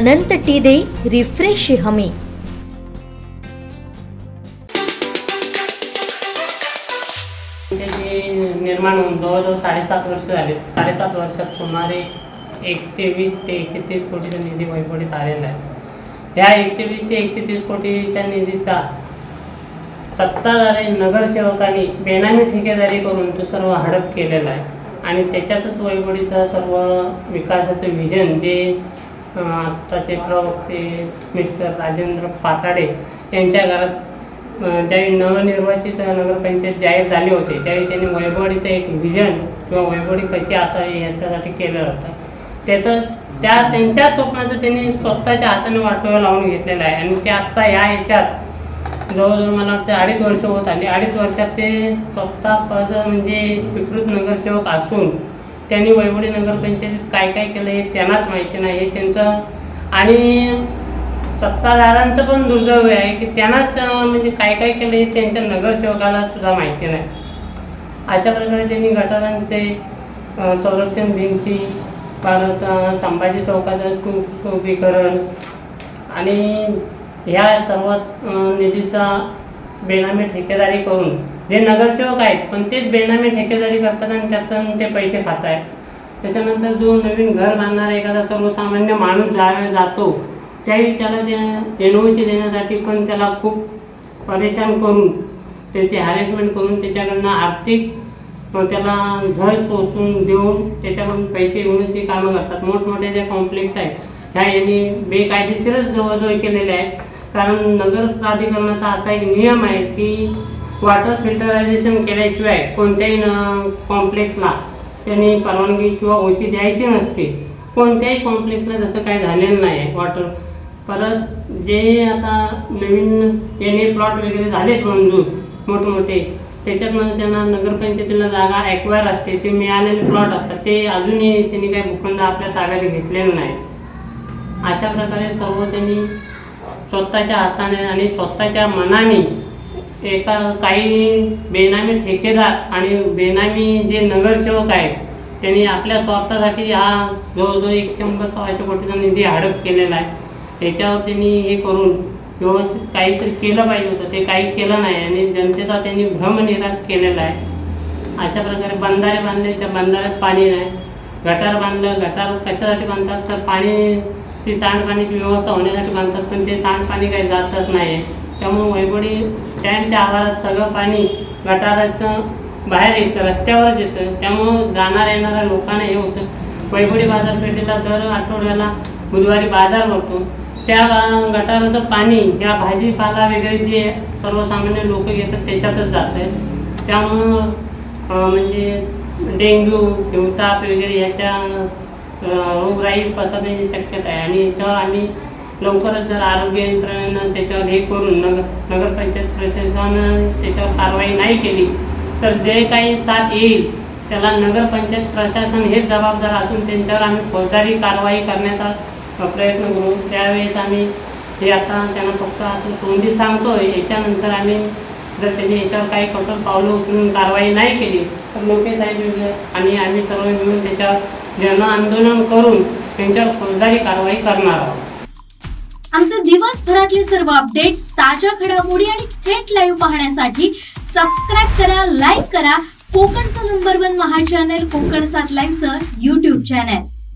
अनंत T दे refresh हमी. जे निर्माण होऊन जवळजवळ साडेसात वर्ष झाले. साडेसात वर्षात सुमारे एकशे वीस ते एकशे तीस कोटीचा निधी वैपडीत आलेला आहे. ह्या एकशे वीस ते एकशे तीस कोटीच्या निधीचा सत्ताधारी नगरसेवकांनी बेनामी ठेकेदारी करून तो सर्व हडप केलेला आहे. आणि त्याच्यातच वैपडीचं सर्व विकासाचं विजन जे आत्ताचे प्रवक्ते मिस्टर राजेंद्र पाताडे यांच्या घरात ज्यावेळी नवनिर्वाचित नगरपंचायत जाहीर झाले होते त्यावेळी त्यांनी वैभवडीचं एक व्हिजन किंवा वैभवडी कशी असावी याच्यासाठी केलं होतं. त्याचं त्या त्यांच्या स्वप्नाचं त्यांनी स्वतःच्या हाताने वाटोळं लावून घेतलेलं आहे. आणि ते आत्ता या ह्याच्यात जवळजवळ मला वाटतं अडीच वर्ष होत आली. अडीच वर्षात ते स्वतः पद म्हणजे स्वीकृत नगरसेवक असून त्यांनी वैवडी नगरपंचायतीत काय काय केलं हे त्यांनाच माहिती नाही हे त्यांचं आणि सत्ताधाऱ्यांचं पण दुर्दैव आहे की त्यांनाच म्हणजे काय काय केलं हे त्यांच्या नगरसेवकाला सुद्धा माहिती नाही. अशा प्रकारे त्यांनी गटारांचे संरक्षण भिंती परत संभाजी चौकाचं सु सुशोभीकरण आणि ह्या सर्व निधीचा बेनामी ठेकेदारी करून. जे नगरसेवक आहेत पण तेच बेनामी ठेकेदारी करतात आणि त्यातून ते पैसे खात आहेत त्याच्यानंतर जो नवीन घर बांधणारा एखादा सर्वसामान्य माणूस ज्यावेळी जातो त्यावेळी त्याला त्या एन ओची देण्यासाठी पण त्याला खूप परेशान करून त्याची हॅरेसमेंट करून त्याच्याकडनं आर्थिक त्याला झळ सोसून देऊन त्याच्याकडून पैसे घेऊन ती कामं करतात. मोठमोठे जे कॉम्प्लेक्स आहेत ह्या यांनी बेकायदेशीरच जवळजवळ केलेले आहेत. कारण नगर प्राधिकरणाचा असा एक नियम आहे की वॉटर फिल्टरायझेशन केल्याशिवाय कोणत्याही न कॉम्प्लेक्सला त्यांनी परवानगी किंवा ओशी द्यायची नसते. कोणत्याही कॉम्प्लेक्सला जसं काय झालेलं नाही आहे वॉटर परत जे आता नवीन एने प्लॉट वगैरे झालेत मंजूर मोठमोठे त्याच्यात मग त्यांना नगरपंचायतीला जागा ॲक्वायर असते ते मिळालेले प्लॉट असतात. ते अजूनही त्यांनी काही भूखंड आपल्या ताब्यात घेतलेले नाही. अशा प्रकारे सर्व त्यांनी स्वतःच्या हाताने आणि स्वतःच्या मनाने एका काही बेनामी ठेकेदार आणि बेनामी जे नगरसेवक आहेत त्यांनी आपल्या स्वार्थासाठी हा जवळजवळ एक शंभर सव्वाशे कोटीचा निधी हडप केलेला आहे. त्याच्यावर त्यांनी हे करून व्यवस्थित काहीतरी केलं पाहिजे होतं ते काही केलं नाही आणि जनतेचा त्यांनी भ्रमनिराश केलेला आहे. अशा प्रकारे बंधारे बांधले त्या बंधाऱ्यात पाणी नाही. गटार बांधलं गटार कशासाठी बांधतात? तर पाणी ती सांडपाणीची व्यवस्था होण्यासाठी बांधतात पण ते सांडपाणी काही जातच नाही. त्यामुळे वैभवडी स्टँडच्या आवारात सगळं पाणी गटाराचं बाहेर येतं रस्त्यावरच येतं. त्यामुळं जाणाऱ्या येणाऱ्या लोकांना हे होतं. वैभवडी बाजारपेठेला दर आठवड्याला बुधवारी बाजार भरतो. त्या बा- गटाराचं पाणी या भाजीपाला वगैरे जे सर्वसामान्य लोक घेतात त्याच्यातच जात आहे त्यामुळं म्हणजे डेंग्यू हिवताप वगैरे याच्या रोगराई पसरण्याची शक्यता आहे. आणि याच्यावर आम्ही लवकरच जर आरोग्य यंत्रणेनं त्याच्यावर हे करून नगर नगरपंचायत प्रशासनानं त्याच्यावर कारवाई नाही केली तर जे काही साथ येईल त्याला नगरपंचायत प्रशासन हेच जबाबदार असून त्यांच्यावर आम्ही फौजदारी कारवाई करण्याचा प्रयत्न करू. त्यावेळेस आम्ही हे आता त्यांना फक्त असं तोंडी सांगतो याच्यानंतर आम्ही जर त्यांनी याच्यावर काही कठोर पावलं उचलून कारवाई नाही केली तर लोके साहेब आणि आम्ही सर्व मिळून त्याच्यावर जन आंदोलन करून त्यांच्यावर फौजदारी कारवाई करणार आहोत. आमचे दिवसभरातले सर्व अपडेट्स ताज्या घडामोडी आणि थेट लाईव्ह पाहण्यासाठी सबस्क्राईब करा लाईक करा. कोकणचं नंबर वन महा चॅनल कोकण सात लाईनचं युट्यूब चॅनल